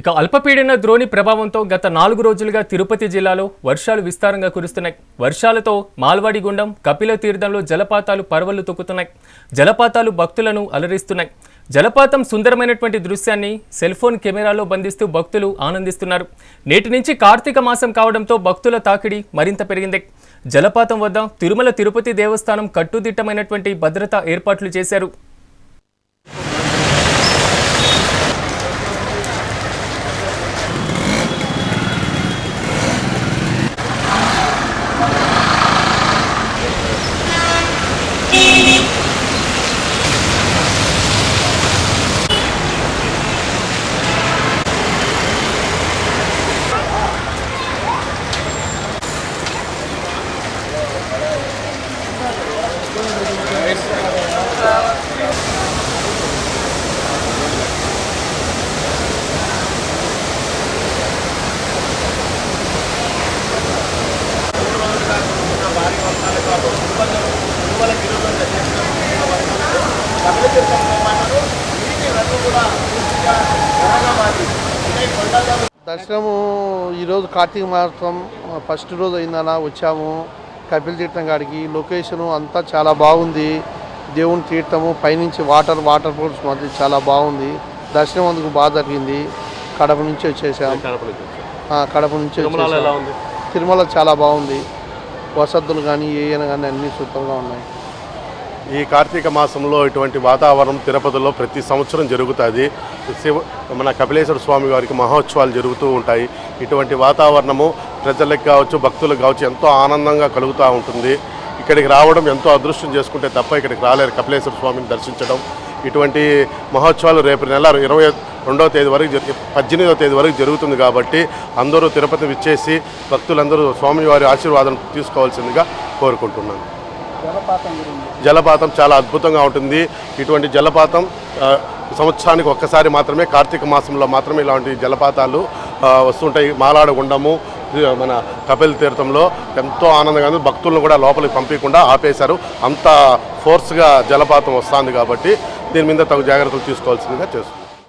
ఇక అల్పపీడన ద్రోణి ప్రభావంతో గత నాలుగు రోజులుగా తిరుపతి జిల్లాలో వర్షాలు విస్తారంగా కురుస్తున్నాయి. వర్షాలతో మాల్వాడి గుండం కపిల తీర్థంలో జలపాతాలు పర్వలు తొక్కుతున్నాయి. జలపాతాలు భక్తులను అలరిస్తున్నాయి. జలపాతం సుందరమైనటువంటి దృశ్యాన్ని సెల్ ఫోన్ కెమెరాలో బంధిస్తూ భక్తులు ఆనందిస్తున్నారు. నేటి నుంచి కార్తీక మాసం కావడంతో భక్తుల తాకిడి మరింత పెరిగింది. జలపాతం వద్ద తిరుమల తిరుపతి దేవస్థానం కట్టుదిట్టమైనటువంటి భద్రతా ఏర్పాట్లు చేశారు. దర్శనము ఈరోజు కార్తీక మాసం ఫస్ట్ రోజు అయిందన వచ్చాము. కపిల తీర్థం కాడికి. లొకేషను అంతా చాలా బాగుంది. దేవుని తీర్థము పైనుంచి వాటర్ వాటర్ ఫోల్స్ మధ్య చాలా బాగుంది. దర్శనం అందుకు బాగా జరిగింది. కడప నుంచి వచ్చేసాం. ఆ, కడప నుంచి వచ్చేసాం. తిరుమల చాలా బాగుంది. వసతులు కానీ ఏమైనా కానీ అన్నీ సూపర్గా ఉన్నాయి. ఈ కార్తీక మాసంలో ఇటువంటి వాతావరణం తిరుపతిలో ప్రతి సంవత్సరం జరుగుతుంది. శివ మన కపిలేశ్వర స్వామి వారికి మహోత్సవాలు జరుగుతూ ఉంటాయి. ఇటువంటి వాతావరణము ప్రజలకు కావచ్చు భక్తులకు కావచ్చు ఎంతో ఆనందంగా కలుగుతూ ఉంటుంది. ఇక్కడికి రావడం ఎంతో అదృష్టం చేసుకుంటే తప్ప ఇక్కడికి రాలేరు కపిలేశ్వర స్వామిని దర్శించడం. ఇటువంటి మహోత్సవాలు రేపు నెల ఇరవై రెండవ తేదీ వరకు పద్దెనిమిదవ తేదీ వరకు జరుగుతుంది కాబట్టి అందరూ తిరుపతి విచ్చేసి భక్తులందరూ స్వామివారి ఆశీర్వాదం తీసుకోవాల్సిందిగా కోరుకుంటున్నాను. జలపాతం చాలా అద్భుతంగా ఉంటుంది. ఇటువంటి జలపాతం సంవత్సరానికి ఒక్కసారి మాత్రమే కార్తీక మాసంలో మాత్రమే ఇలాంటి జలపాతాలు వస్తుంటాయి. మాలాడ గుండము ఇది మన కపిల్ తీర్థంలో ఎంతో ఆనందంగా ఉంది. భక్తులను కూడా లోపలికి పంపించకుండా ఆపేశారు. అంత ఫోర్స్గా జలపాతం వస్తుంది కాబట్టి దీని మీద తగు జాగ్రత్తలు తీసుకోవాల్సిందిగా చేస్తుంది